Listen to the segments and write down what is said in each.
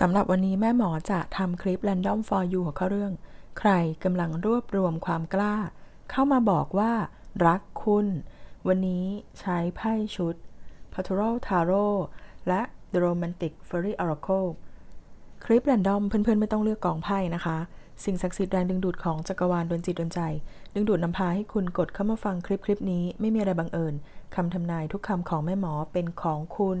สำหรับวันนี้แม่หมอจะทำคลิป Random for You หัวข้อเรื่อง ใครกำลังรวบรวมความกล้า เข้ามาบอกว่า รักคุณ วันนี้ใช้ไพ่ชุด p a t r a l Tarot และ The Romantic Fairy Oracle คลิป Random เพื่อนๆ ไม่ต้องเลือกกองไพ่นะคะ สิ่งศักดิ์สิทธิ์แรงดึงดูดของจักรวาลดวนจิตดวนใจ ดึงดูดนำพาให้คุณกดเข้ามาฟังคลิปคลิปนี้ไม่มีอะไรบังเอิญคำทำนายทุกคำของแม่หมอเป็นของคุณ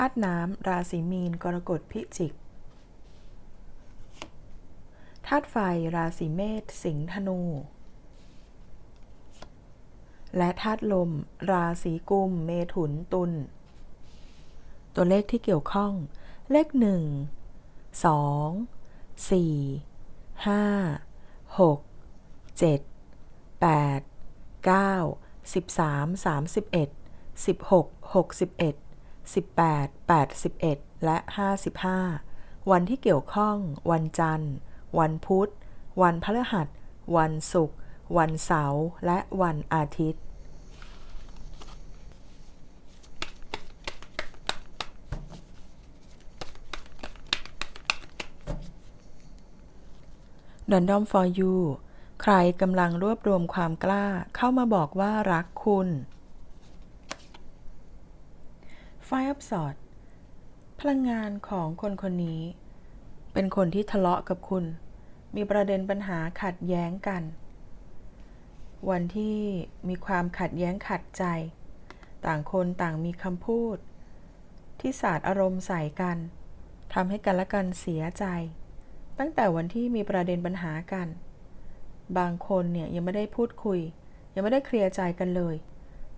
ธาตุน้ำราศีมีน กรกฎพิจิกธาตุไฟราศีเมษสิงห์ธนู และธาตุลม ราศีกุม เมถุนตุลตัวเลขที่เกี่ยวข้อง เลขหนึ่งสองสี่ห้าหกเจ็ดแปดเก้าสิบสามสามสิบเอ็ดสิบหกหกสิบเอ็ด 18 81 และ 55 วันที่เกี่ยวข้อง วันจันทร์ วันพุธ วันพฤหัส วันศุกร์ วันเสาร์ และวันอาทิตย์ Random for you ใครกำลังรวบรวมความกล้าเข้ามาบอกว่ารักคุณ Five of Swords พลังงานของคนคนนี้ เป็นคนที่ทะเลาะกับคุณ มีประเด็นปัญหาขัดแย้งกัน วันที่มีความขัดแย้งขัดใจ ต่างคนต่างมีคำพูด ที่สาดอารมณ์ใส่กันทำให้กันและกันเสียใจ ตั้งแต่วันที่มีประเด็นปัญหากัน บางคนเนี่ยยังไม่ได้พูดคุย ยังไม่ได้เคลียร์ใจกันเลย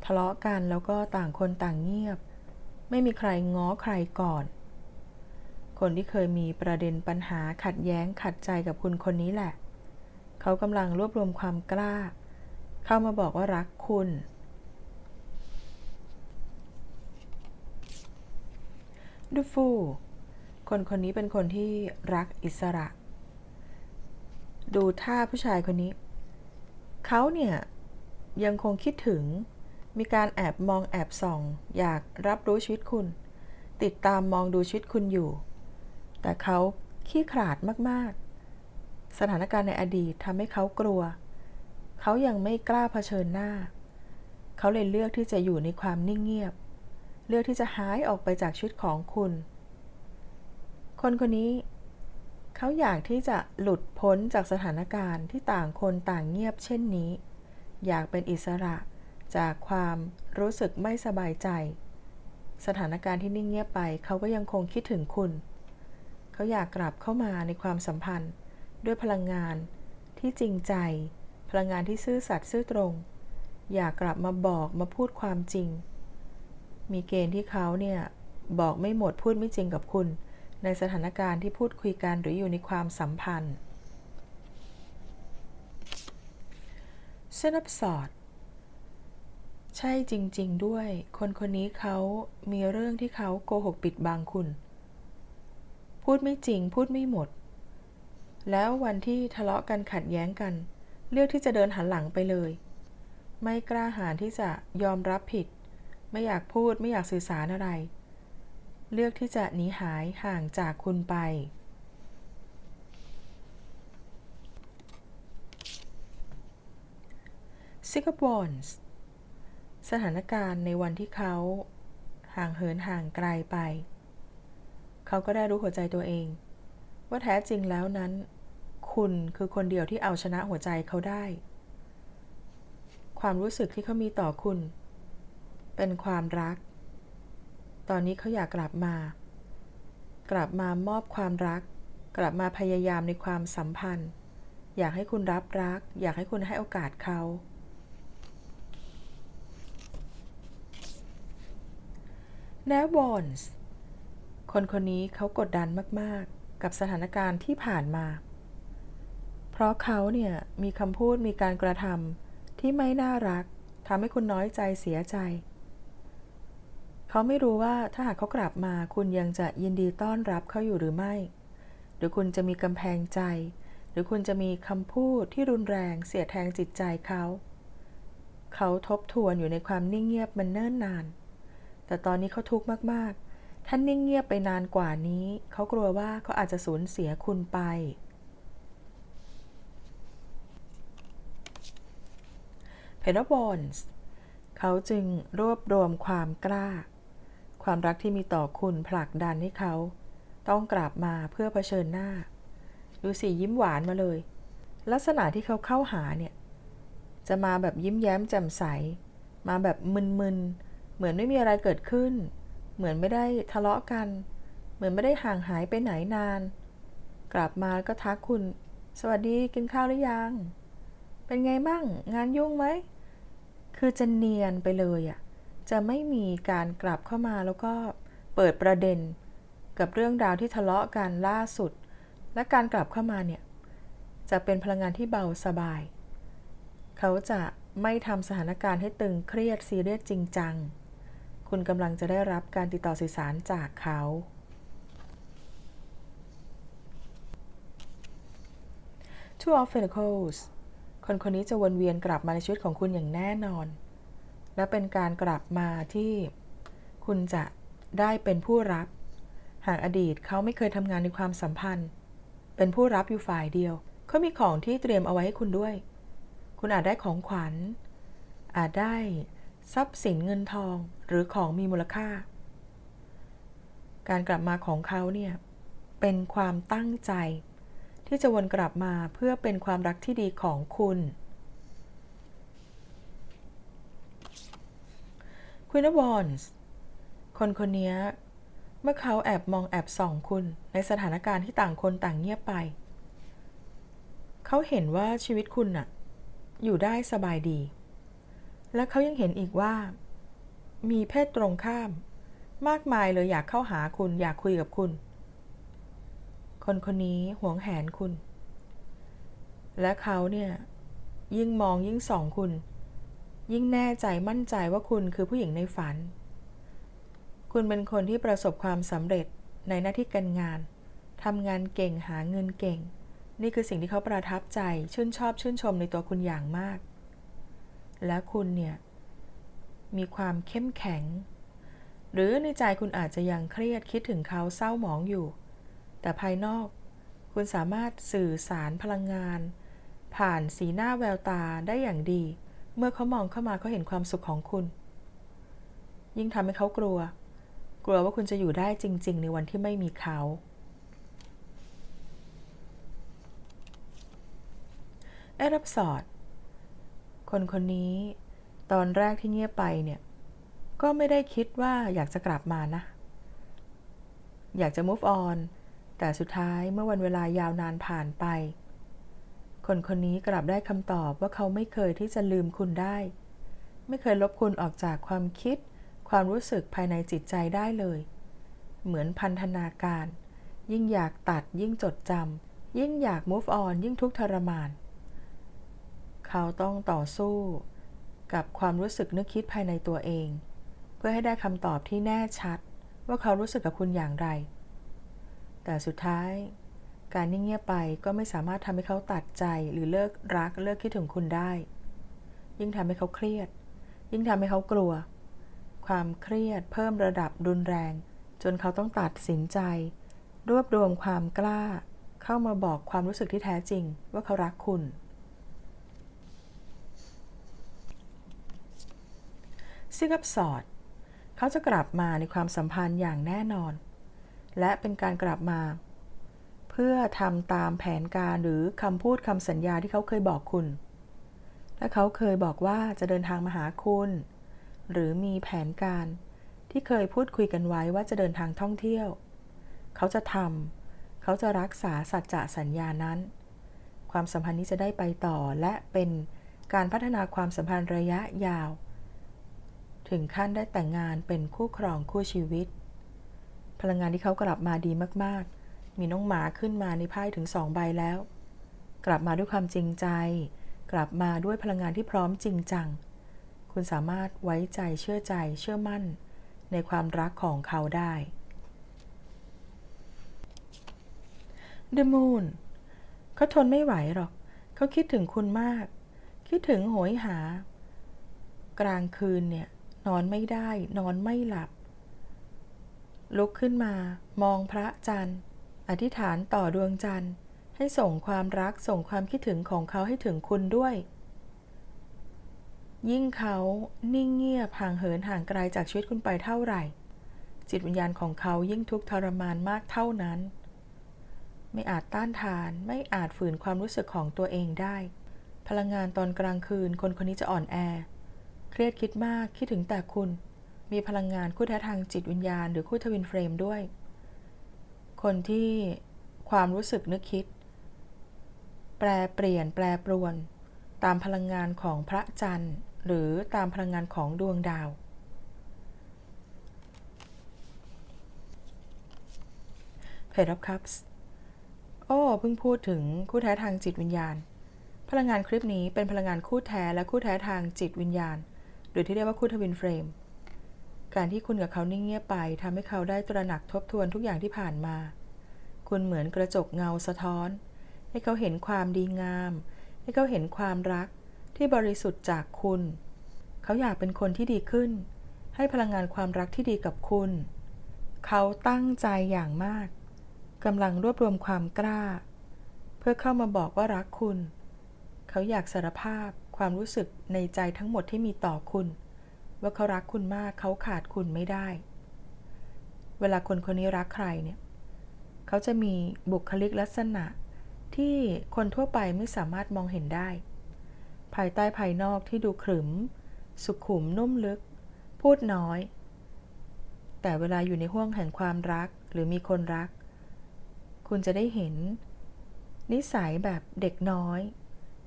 ทะเลาะกันแล้วก็ต่างคนต่างเงียบ ไม่มีใครง้อใครก่อน คนที่เคยมีประเด็นปัญหาขัดแย้งขัดใจกับคุณคนนี้แหละ เขากำลังรวบรวมความกล้า เข้ามาบอกว่ารักคุณ ดูฟู คนคนนี้เป็นคนที่รักอิสระ ดูท่าผู้ชายคนนี้ เขาเนี่ยยังคงคิดถึง มีการแอบมองแอบส่อง อยากรับรู้ชีวิตคุณ ติดตามมองดูชีวิตคุณอยู่ แต่เขาขี้ขลาดมากๆ สถานการณ์ในอดีตทำให้เขากลัว เขายังไม่กล้าเผชิญหน้า เขาเลยเลือกที่จะอยู่ในความนิ่งเงียบ เลือกที่จะหายออกไปจากชีวิตของคุณ คนคนนี้ เขาอยากที่จะหลุดพ้นจากสถานการณ์ที่ต่างคนต่างเงียบเช่นนี้ อยากเป็นอิสระ จากความรู้สึกไม่สบายใจ สถานการณ์ที่นิ่งเงียบไป เขาก็ยังคงคิดถึงคุณ เขาอยากกลับเข้ามาในความสัมพันธ์ ด้วยพลังงานที่จริงใจ พลังงานที่ซื่อสัตย์ซื่อตรง อยากกลับมาบอกมาพูดความจริง มีเกณฑ์ที่เขาเนี่ยบอกไม่หมดพูดไม่จริงกับคุณ ในสถานการณ์ที่พูดคุยกันหรืออยู่ในความสัมพันธ์เส้นอับสอด ใช่จริง ๆ ด้วย คนคนนี้เขามีเรื่องที่เขาโกหกปิดบังคุณ พูดไม่จริง พูดไม่หมด แล้ววันที่ทะเลาะกันขัดแย้งกัน เลือกที่จะเดินหันหลังไปเลย ไม่กล้าหาญที่จะยอมรับผิด ไม่อยากพูดไม่อยากสื่อสารอะไร เลือกที่จะหนีหายห่างจากคุณไป s i g a b o n s สถานการณ์ในวันที่เขา ห่างเหินห่างไกลไป เขาก็ได้รู้หัวใจตัวเอง ว่าแท้จริงแล้วนั้น คุณคือคนเดียวที่เอาชนะหัวใจเขาได้ ความรู้สึกที่เขามีต่อคุณ เป็นความรัก ตอนนี้เขาอยากกลับมา กลับมามอบความรัก กลับมาพยายามในความสัมพันธ์ อยากให้คุณรับรัก อยากให้คุณให้โอกาสเขา แนวอนส์คนคนนี้เขากดดันมาก ๆ กับสถานการณ์ที่ผ่านมา เพราะเขาเนี่ย มีคำพูดมีการกระทำที่ไม่น่ารักทำให้คุณน้อยใจเสียใจ เขาไม่รู้ว่าถ้าหากเขากลับมาคุณยังจะยินดีต้อนรับเขาอยู่หรือไม่ หรือคุณจะมีกำแพงใจ หรือคุณจะมีคำพูดที่รุนแรงเสียแทงจิตใจเขา เขาทบทวนอยู่ในความนิ่งเงียบมันเนิ่นนาน แต่ตอนนี้เขาทุกข์มากๆ ท่านนิ่งเงียบไปนานกว่านี้ เขากลัวว่าเขาอาจจะสูญเสียคุณไป เพเดบอนส์เขาจึงรวบรวมความกล้า ความรักที่มีต่อคุณผลักดันให้เขา ต้องกลับมาเพื่อเผชิญหน้า ดูสิยิ้มหวานมาเลย ลักษณะที่เขาเข้าหาเนี่ย จะมาแบบยิ้มแย้มแจ่มใส มาแบบมึนๆ เหมือนไม่มีอะไรเกิดขึ้น เหมือนไม่ได้ทะเลาะกัน เหมือนไม่ได้ห่างหายไปไหนนาน กลับมาก็ทักคุณ สวัสดีกินข้าวหรือยัง เป็นไงบ้าง งานยุ่งไหม คือจะเนียนไปเลยอะ่ะจะไม่มีการกลับเข้ามาแล้วก็เปิดประเด็น กับเรื่องราวที่ทะเลาะกันล่าสุด และการกลับเข้ามาเนี่ย จะเป็นพลังงานที่เบาสบาย เขาจะไม่ทำสถานการณ์ให้ตึงเครียดซีเรียสจริงจัง คุณกำลังจะได้รับการติดต่อสื่อสารจากเขา Two of Pentacles คนคนนี้จะวนเวียนกลับมาในชีวิตของคุณอย่างแน่นอน และเป็นการกลับมาที่คุณจะได้เป็นผู้รับ หากอดีตเขาไม่เคยทำงานในความสัมพันธ์ เป็นผู้รับอยู่ฝ่ายเดียว เขามีของที่เตรียมเอาไว้ให้คุณด้วย คุณอาจได้ของขวัญ อาจได้ ทรัพย์สินเงินทองหรือของมีมูลค่า การกลับมาของเขาเนี่ย เป็นความตั้งใจ ที่จะวนกลับมาเพื่อเป็นความรักที่ดีของคุณ Queen of Wands คนคนนี้เมื่อเขาแอบมองแอบส่องคุณในสถานการณ์ที่ต่างคนต่างเงียบไป เขาเห็นว่าชีวิตคุณน่ะ อยู่ได้สบายดี และเขายังเห็นอีกว่า มีเพศตรงข้าม มากมายเลยอยากเข้าหาคุณอยากคุยกับคุณ คนคนนี้หวงแหนคุณ และเขาเนี่ยยิ่งมองยิ่งส่องคุณ ยิ่งแน่ใจมั่นใจว่าคุณคือผู้หญิงในฝัน คุณเป็นคนที่ประสบความสำเร็จในหน้าที่การงานทำงานเก่งหาเงินเก่ง นี่คือสิ่งที่เขาประทับใจชื่นชอบชื่นชมในตัวคุณอย่างมาก และคุณเนี่ย มีความเข้มแข็ง หรือในใจคุณอาจจะยังเครียดคิดถึงเขาเศร้าหมองอยู่ แต่ภายนอก คุณสามารถสื่อสารพลังงาน ผ่านสีหน้าแววตาได้อย่างดี เมื่อเขามองเข้ามาเขาเห็นความสุขของคุณ ยิ่งทำให้เขากลัว กลัวว่าคุณจะอยู่ได้จริง ๆ ในวันที่ไม่มีเขาเอรับสอด คนคนนี้ ตอนแรกที่เงียบไปเนี่ย ก็ไม่ได้คิดว่าอยากจะกลับมานะ อยากจะ move on แต่สุดท้ายเมื่อวันเวลายาวนานผ่านไป คนคนนี้กลับได้คำตอบว่าเขาไม่เคยที่จะลืมคุณได้ ไม่เคยลบคุณออกจากความคิด ความรู้สึกภายในจิตใจได้เลย เหมือนพันธนาการ ยิ่งอยากตัดยิ่งจดจำยิ่งอยาก move on ยิ่งทุกข์ทรมาน เขาต้องต่อสู้ กับความรู้สึกนึกคิดภายในตัวเอง เพื่อให้ได้คำตอบที่แน่ชัด ว่าเขารู้สึกกับคุณอย่างไร แต่สุดท้าย การนิ่งเงียบไปก็ไม่สามารถทำให้เขาตัดใจหรือเลิกรักเลิกคิดถึงคุณได้ ยิ่งทำให้เขาเครียด ยิ่งทำให้เขากลัว ความเครียดเพิ่มระดับรุนแรง จนเขาต้องตัดสินใจ รวบรวมความกล้า เข้ามาบอกความรู้สึกที่แท้จริง ว่าเขารักคุณ ซิกับสอด เขาจะกลับมาในความสัมพันธ์อย่างแน่นอน และเป็นการกลับมา เพื่อทำตามแผนการหรือคำพูดคำสัญญาที่เขาเคยบอกคุณ และเขาเคยบอกว่าจะเดินทางมาหาคุณ หรือมีแผนการที่เคยพูดคุยกันไว้ว่าจะเดินทางท่องเที่ยว เขาจะทำเขาจะรักษาสัจจะสัญญานั้น ความสัมพันธ์นี้จะได้ไปต่อและเป็นการพัฒนาความสัมพันธ์ระยะยาว ถึงขั้นได้แต่งงานเป็นคู่ครองคู่ชีวิต พลังงานที่เขากลับมาดีมากๆ มีน้องหมาขึ้นมาในไพ่ถึงสองใบแล้ว กลับมาด้วยความจริงใจ กลับมาด้วยพลังงานที่พร้อมจริงจัง คุณสามารถไว้ใจเชื่อใจเชื่อมั่น ในความรักของเขาได้ The Moon เขาทนไม่ไหวหรอก เขาคิดถึงคุณมาก คิดถึงโหยหา กลางคืนเนี่ย นอนไม่ได้ นอนไม่หลับ ลุกขึ้นมา มองพระจันทร์ อธิษฐานต่อดวงจันทร์ ให้ส่งความรักส่งความคิดถึงของเขาให้ถึงคุณด้วย ยิ่งเขานิ่งเงียบห่างเหินห่างไกลจากชีวิตคุณไปเท่าไหร่ จิตวิญญาณของเขายิ่งทุกข์ทรมานมากเท่านั้น ไม่อาจต้านทานไม่อาจฝืนความรู้สึกของตัวเองได้ พลังงานตอนกลางคืนคนคนนี้จะอ่อนแอ เครียดคิดมากคิดถึงแต่คุณ มีพลังงานคู่แท้ทางจิตวิญญาณ หรือคู่ทวินเฟรมด้วย คนที่ความรู้สึกนึกคิด แปรเปลี่ยนแปรปรวน ตามพลังงานของพระจันทร์ หรือตามพลังงานของดวงดาว Page of Cups โอ้เพิ่งพูดถึงคู่แท้ทางจิตวิญญาณ พลังงานคลิปนี้เป็นพลังงานคู่แท้และคู่แท้ทางจิตวิญญาณ หรือที่เรียกว่าคู่ทวินเฟรม การที่คุณกับเขานิ่งเงียบไปทำให้เขาได้ตระหนักทบทวนทุกอย่างที่ผ่านมา คุณเหมือนกระจกเงาสะท้อน ให้เขาเห็นความดีงาม ให้เขาเห็นความรักที่บริสุทธิ์จากคุณ เขาอยากเป็นคนที่ดีขึ้น ให้พลังงานความรักที่ดีกับคุณ เขาตั้งใจอย่างมากกำลังรวบรวมความกล้า เพื่อเข้ามาบอกว่ารักคุณ เขาอยากสารภาพ ความรู้สึกในใจทั้งหมดที่มีต่อคุณ ว่าเขารักคุณมากเขาขาดคุณไม่ได้ เวลาคนคนนี้รักใครเนี่ยเขาจะมีบุคลิกลักษณะที่คนทั่วไปไม่สามารถมองเห็นได้ ภายใต้ภายนอกที่ดูขรึม สุขุมนุ่มลึก พูดน้อย แต่เวลาอยู่ในห้วงแห่งความรักหรือมีคนรัก คุณจะได้เห็น นิสัยแบบเด็กน้อย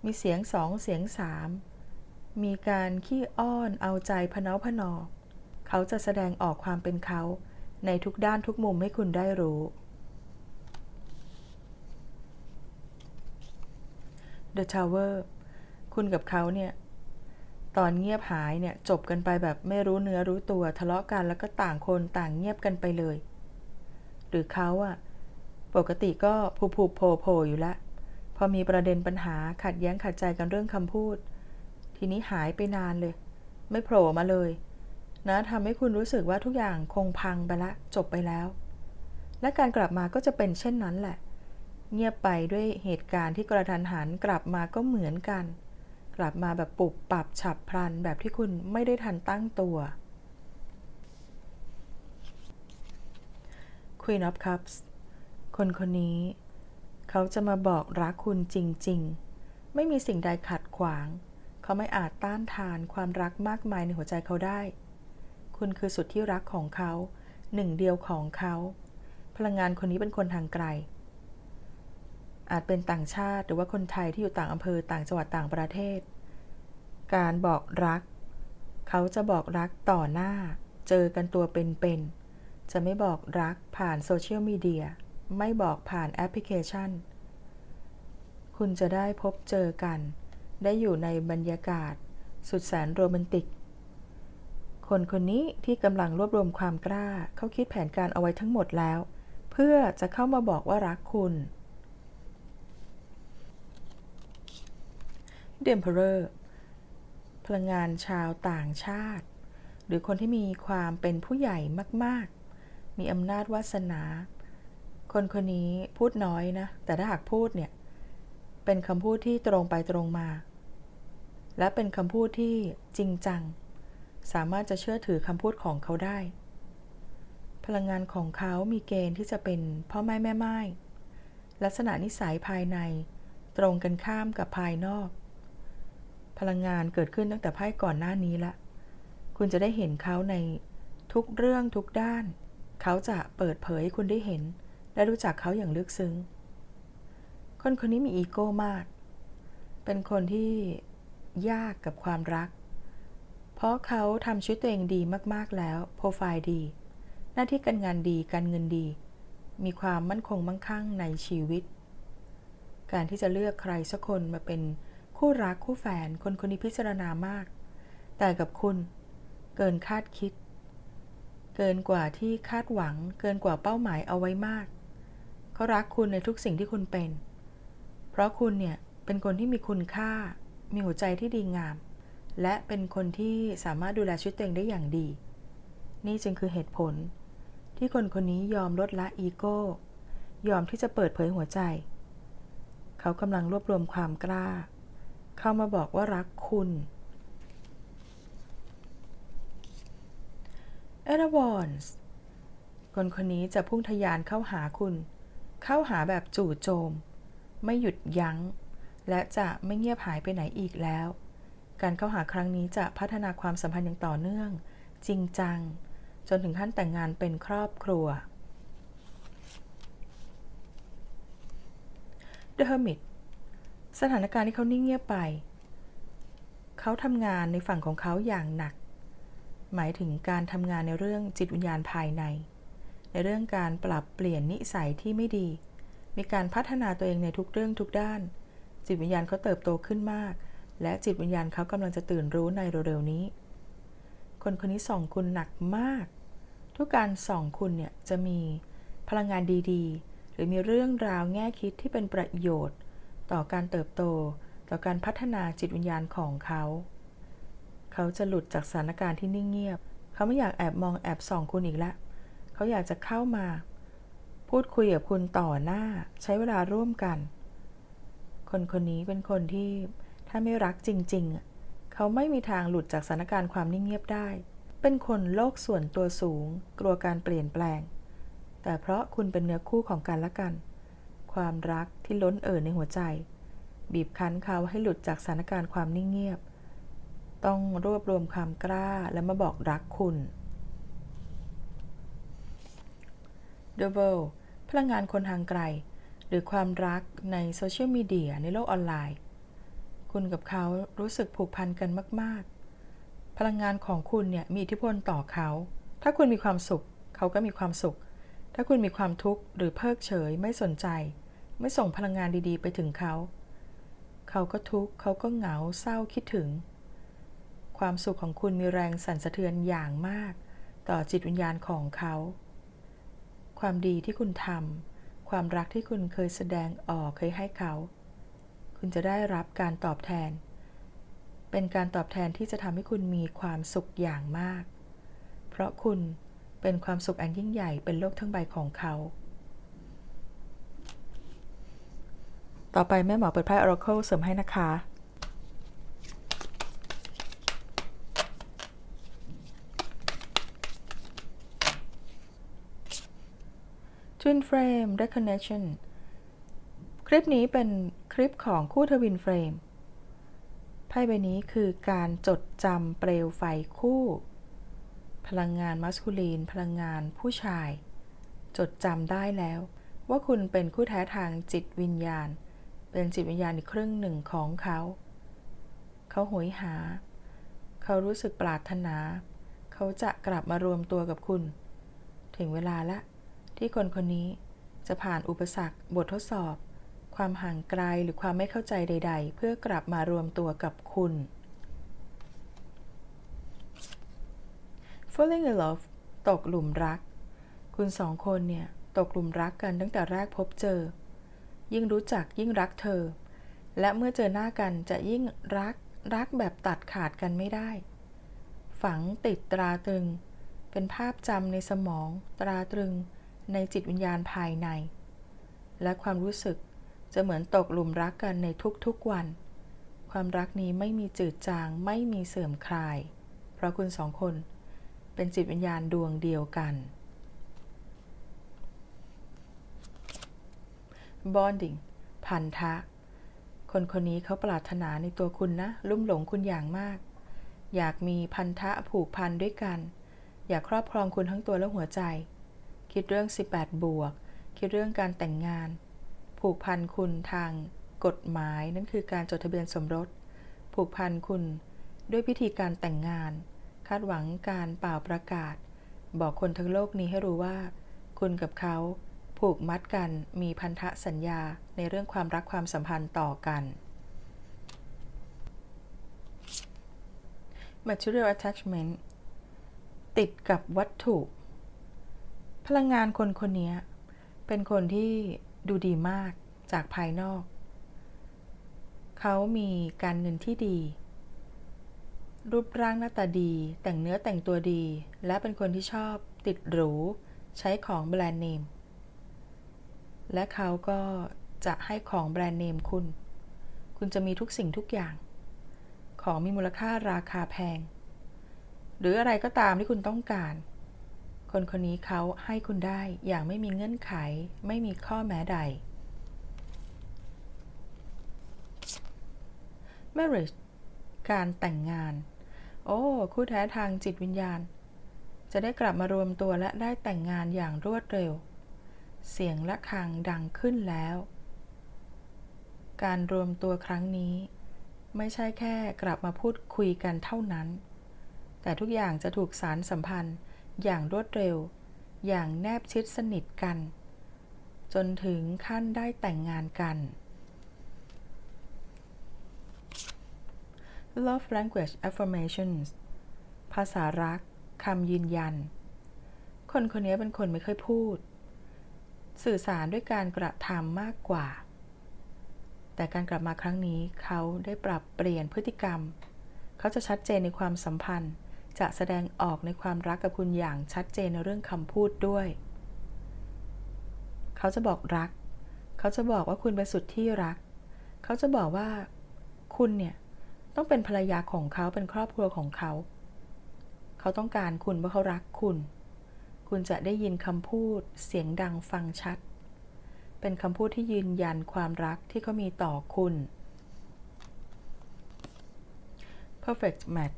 มีเสียงสองเสียงสามมีการขี้อ้อนเอาใจพเนาพนอ เขาจะแสดงออกความเป็นเขาในทุกด้านทุกมุมให้คุณได้รู้ The Tower คุณกับเขาเนี่ย ตอนเงียบหายเนี่ย จบกันไปแบบไม่รู้เนื้อรู้ตัวทะเลาะกันแล้วก็ต่างคนต่างเงียบกันไปเลย หรือเขาอะปกติก็ผูผูโผโผอยู่แล้ว อมีประเด็นปัญหาขัดแย้งขัดใจกันเรื่องคำพูด ทีนี้หายไปนานเลย ไม่โผล่มาเลย นะทำให้คุณรู้สึกว่าทุกอย่างคงพังไปละ จบไปแล้ว และการกลับมาก็จะเป็นเช่นนั้นแหละ เงียบไปด้วยเหตุการณ์ที่กระทันหันกลับมาก็เหมือนกัน กลับมาแบบปุบปรับฉับพลันแบบที่คุณไม่ได้ทันตั้งตัว Queen of Cups คนคนนี้ เขาจะมาบอกรักคุณจริง ๆ ไม่มีสิ่งใดขัดขวาง เขาไม่อาจต้านทานความรักมากมายในหัวใจเขาได้ คุณคือสุดที่รักของเขาหนึ่งเดียวของเขา พลังงานคนนี้เป็นคนทางไกล อาจเป็นต่างชาติหรือว่าคนไทยที่อยู่ต่างอำเภอต่างจังหวัดต่างประเทศ การบอกรัก เขาจะบอกรักต่อหน้า เจอกันตัวเป็นๆ จะไม่บอกรักผ่านโซเชียลมีเดีย ไม่บอกผ่านแอปพลิเคชัน คุณจะได้พบเจอกัน ได้อยู่ในบรรยากาศ สุดแสนโรแมนติก คนคนนี้ที่กำลังรวบรวมความกล้า เขาคิดแผนการเอาไว้ทั้งหมดแล้ว เพื่อจะเข้ามาบอกว่ารักคุณ เดมเพอร์พลังงานชาวต่างชาติ หรือคนที่มีความเป็นผู้ใหญ่มาก ๆ มีอำนาจวาสนา คนคนนี้พูดน้อยนะ แต่ถ้าหากพูดเนี่ย เป็นคำพูดที่ตรงไปตรงมา และเป็นคำพูดที่จริงจัง สามารถจะเชื่อถือคำพูดของเขาได้ พลังงานของเขามีเกณฑ์ที่จะเป็นพ่อแม่แม่ไม้ลักษณะนิสัยภายใน ตรงกันข้ามกับภายนอก พลังงานเกิดขึ้นตั้งแต่ไพ่ก่อนหน้านี้ละ คุณจะได้เห็นเขาในทุกเรื่องทุกด้าน เขาจะเปิดเผยให้คุณได้เห็น และรู้จักเขาอย่างลึกซึ้ง คนคนนี้มีอีโก้มาก เป็นคนที่ยากกับความรัก เพราะเขาทำชีวิตตัวเองดีมากๆแล้ว โปรไฟล์ดี หน้าที่การงานดี การเงินดี มีความมั่นคงมั่งคั่งในชีวิต การที่จะเลือกใครสักคนมาเป็นคู่รักคู่แฟน คนคนนี้พิจารณามาก แต่กับคุณเกินคาดคิด เกินกว่าที่คาดหวัง เกินกว่าเป้าหมายเอาไว้มาก เขารักคุณในทุกสิ่งที่คุณเป็น เพราะคุณเนี่ยเป็นคนที่มีคุณค่า มีหัวใจที่ดีงาม และเป็นคนที่สามารถดูแลชีวิตตัวเองได้อย่างดี นี่จึงคือเหตุผล ที่คนคนนี้ยอมลดละอีโก้ ยอมที่จะเปิดเผยหัวใจ เขากำลังรวบรวมความกล้า เข้ามาบอกว่ารักคุณเอราวอนส์คนคนนี้จะพุ่งทะยานเข้าหาคุณ เข้าหาแบบจู่โจม ไม่หยุดยัง้ง และจะไม่เงียบหายไปไหนอีกแล้ว การเข้าหาครั้งนี้จะพัฒนาความสัมพันธ์อย่างต่อเนื่อง จริงจัง จนถึงขั้นแต่งงานเป็นครอบครัว The Hermit สถานการณ์ที่เขานิ่งเงียบไป เขาทำงานในฝั่งของเขาอย่างหนัก หมายถึงการทำงานในเรื่องจิตวิญญาณภายใน ในเรื่องการปรับเปลี่ยนนิสัยที่ไม่ดี มีการพัฒนาตัวเองในทุกเรื่องทุกด้าน จิตวิญญาณเขาเติบโตขึ้นมาก และจิตวิญญาณเขากำลังจะตื่นรู้ในเร็วๆนี้ คนคนนี้ส่องคุณหนักมาก ทุกการส่องคุณเนี่ยจะมีพลังงานดีๆ หรือมีเรื่องราวแง่คิดที่เป็นประโยชน์ ต่อการเติบโต ต่อการพัฒนาจิตวิญญาณของเขา เขาจะหลุดจากสถานการณ์ที่นิ่งเงียบ เขาไม่อยากแอบมองแอบส่องคุณอีกแล้ว เขาอยากจะเข้ามา พูดคุยกับคุณต่อหน้า ใช้เวลาร่วมกัน คนคนนี้เป็นคนที่ถ้าไม่รักจริง ๆ เขาไม่มีทางหลุดจากสถานการณ์ความนิ่งเงียบได้ เป็นคนโลกส่วนตัวสูง กลัวการเปลี่ยนแปลง แต่เพราะคุณเป็นเนื้อคู่ของกันและกัน ความรักที่ล้นเอ่อในหัวใจ บีบคั้นเขาให้หลุดจากสถานการณ์ความนิ่งเงียบ ต้องรวบรวมความกล้าและมาบอกรักคุณ The World พลังงานคนทางไกล หรือความรักในโซเชียลมีเดียในโลกออนไลน์ คุณกับเขารู้สึกผูกพันกันมาก ๆ พลังงานของคุณเนี่ยมีอิทธิพลต่อเขา ถ้าคุณมีความสุข เขาก็มีความสุข ถ้าคุณมีความทุกข์หรือเพิกเฉยไม่สนใจ ไม่ส่งพลังงานดีๆ ไปถึงเขา เขาก็ทุกข์เขาก็เหงาเศร้าคิดถึง ความสุขของคุณมีแรงสั่นสะเทือนอย่างมาก ต่อจิตวิญญาณของเขา ความดีที่คุณทำความรักที่คุณเคยแสดงออกเคยให้เขา คุณจะได้รับการตอบแทน เป็นการตอบแทนที่จะทำให้คุณมีความสุขอย่างมาก เพราะคุณเป็นความสุขอันยิ่งใหญ่เป็นโลกทั้งใบของเขา ต่อไปแม่หมอเปิดไพ่ Oracle เสริมให้นะคะ Twin Frame Reconnection คลิปนี้เป็นคลิปของคู่ทวินเฟรมไพ่ใบนี้คือการจดจำเปลวไฟคู่ พลังงานมัสคูลีน พลังงานผู้ชาย จดจำได้แล้ว ว่าคุณเป็นคู่แท้ทางจิตวิญญาณ เป็นจิตวิญญาณอีกครึ่งหนึ่งของเขา เขาโหยหา เขารู้สึกปรารถนา เขาจะกลับมารวมตัวกับคุณ ถึงเวลาละ ที่คนคนนี้จะผ่านอุปสรรค บททดสอบ ความห่างไกลหรือความไม่เข้าใจใด ๆ เพื่อกลับมารวมตัวกับคุณ Falling in love ตกหลุมรัก คุณสองคนเนี่ย ตกหลุมรักกันตั้งแต่แรกพบเจอ ยิ่งรู้จักยิ่งรักเธอ และเมื่อเจอหน้ากันจะยิ่งรัก รักแบบตัดขาดกันไม่ได้ ฝังติดตราตรึง เป็นภาพจำในสมองตราตรึง ในจิตวิญญาณภายใน และความรู้สึกจะเหมือนตกหลุมรักกันในทุกๆวัน ความรักนี้ไม่มีจืดจางไม่มีเสื่อมคลาย เพราะคุณสองคนเป็นจิตวิญญาณดวงเดียวกัน bonding พันธะ คนคนนี้เขาปรารถนาในตัวคุณนะ ลุ่มหลงคุณอย่างมาก อยากมีพันธะผูกพันด้วยกัน อยากครอบครองคุณทั้งตัวและหัวใจ คิดเรื่อง 18 บวก คิดเรื่องการแต่งงาน ผูกพันคุณทางกฎหมายนั่นคือการจดทะเบียนสมรส ผูกพันคุณ ด้วยพิธีการแต่งงาน คาดหวังการเป่าประกาศ บอกคนทั้งโลกนี้ให้รู้ว่า คุณกับเขา ผูกมัดกันมีพันธะสัญญาในเรื่องความรักความสัมพันธ์ต่อกัน material attachment ติดกับวัตถุ พลังงานคนคนนี้เป็นคนที่ดูดีมากจากภายนอก เขามีการเงินที่ดี รูปร่างหน้าตาดี แต่งเนื้อแต่งตัวดี และเป็นคนที่ชอบติดหรู ใช้ของแบรนด์เนม และเขาก็จะให้ของแบรนด์เนมคุณ คุณจะมีทุกสิ่งทุกอย่าง ของมีมูลค่าราคาแพง หรืออะไรก็ตามที่คุณต้องการ คนคนนี้เขาให้คุณได้อย่างไม่มีเงื่อนไข ไม่มีข้อแม้ใด marriage การแต่งงาน โอ้ คู่แท้ทางจิตวิญญาณ จะได้กลับมารวมตัวและได้แต่งงานอย่างรวดเร็ว เสียงะระฆังดังขึ้นแล้ว การรวมตัวครั้งนี้ ไม่ใช่แค่กลับมาพูดคุยกันเท่านั้น แต่ทุกอย่างจะถูกสารสัมพันธ์ อย่างรวดเร็ว อย่างแนบชิดสนิทกัน จนถึงขั้นได้แต่งงานกัน Love language affirmations ภาษารักคำยืนยัน คนคนนี้เป็นคนไม่ค่อยพูด สื่อสารด้วยการกระทำมากกว่า แต่การกลับมาครั้งนี้เขาได้ปรับเปลี่ยนพฤติกรรม เขาจะชัดเจนในความสัมพันธ์ จะแสดงออกในความรักกับคุณอย่างชัดเจนในเรื่องคำพูดด้วย เขาจะบอกรัก เขาจะบอกว่าคุณเป็นสุดที่รัก เขาจะบอกว่า คุณเนี่ยต้องเป็นภรรยาของเขาเป็นครอบครัวของเขา เขาต้องการคุณเพราะเขารักคุณ คุณจะได้ยินคำพูดเสียงดังฟังชัด เป็นคำพูดที่ยืนยันความรักที่เขามีต่อคุณ perfect match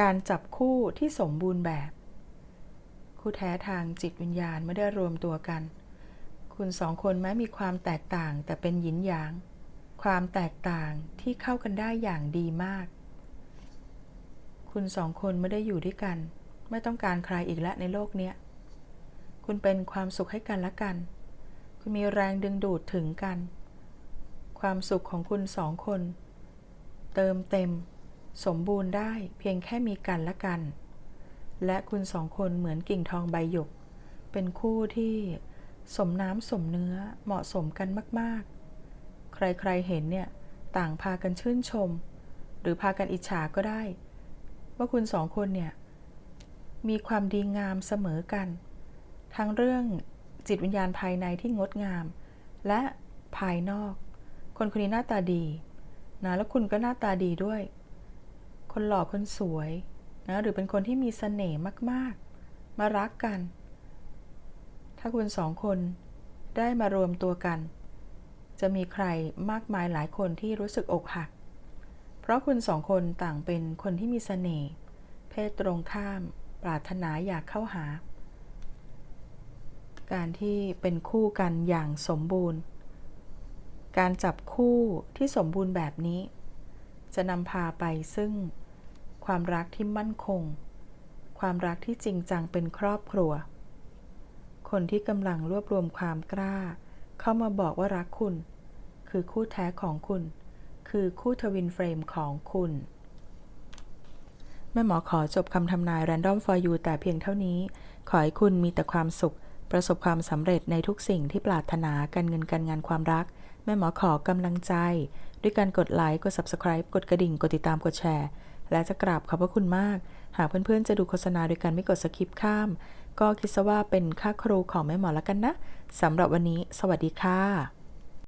การจับคู่ที่สมบูรณ์แบบ คู่แท้ทางจิตวิญญาณไม่ได้รวมตัวกัน คุณสองคนแม้มีความแตกต่างแต่เป็นหยินหยาง ความแตกต่างที่เข้ากันได้อย่างดีมาก คุณสองคนไม่ได้อยู่ด้วยกัน ไม่ต้องการใครอีกแล้วในโลกเนี้ย คุณเป็นความสุขให้กันและกัน คุณมีแรงดึงดูดถึงกัน ความสุขของคุณสองคน เติมเต็ม สมบูรณ์ได้เพียงแค่มีกันและกัน และคุณสองคนเหมือนกิ่งทองใบหยก เป็นคู่ที่สมน้ำสมเนื้อเหมาะสมกันมาก ๆ ใครๆเห็นเนี่ย ต่างพากันชื่นชม หรือพากันอิจฉาก็ได้ ว่าคุณสองคนเนี่ย มีความดีงามเสมอกัน ทั้งเรื่องจิตวิญญาณภายในที่งดงาม และภายนอก คนคนนี้หน้าตาดีนะแล้วคุณก็หน้าตาดีด้วย คนหล่อคนสวยนะหรือเป็นคนที่มีเสน่ห์มากๆ มารักกัน ถ้าคุณสองคนได้มารวมตัวกัน จะมีใครมากมายหลายคนที่รู้สึกอกหัก เพราะคุณสองคนต่างเป็นคนที่มีเสน่ห์เพศตรงข้าม ปรารถนาอยากเข้าหา การที่เป็นคู่กันอย่างสมบูรณ์ การจับคู่ที่สมบูรณ์แบบนี้ จะนำพาไปซึ่ง ความรักที่มั่นคง ความรักที่จริงจังเป็นครอบครัว คนที่กำลังรวบรวมความกล้า เข้ามาบอกว่ารักคุณ คือคู่แท้ของคุณ คือคู่ทวินเฟรมของคุณแม่หมอขอจบคำทำนาย Random for You แต่เพียงเท่านี้ ขอให้คุณมีแต่ความสุข ประสบความสำเร็จในทุกสิ่งที่ปรารถนาการเงินการงานความรัก แม่หมอขอกำลังใจ ด้วยการกดไลค์ กด Subscribe กดกระดิ่ง กดติดตามกดแชร์ และจะกราบขอบพระคุณมาก หากเพื่อนๆจะดูโฆษณาโดยการไม่กดสคิปข้าม ก็คิดซะว่าเป็นค่าครูของแม่หมอแล้วกันนะสำหรับวันนี้ สวัสดีค่ะ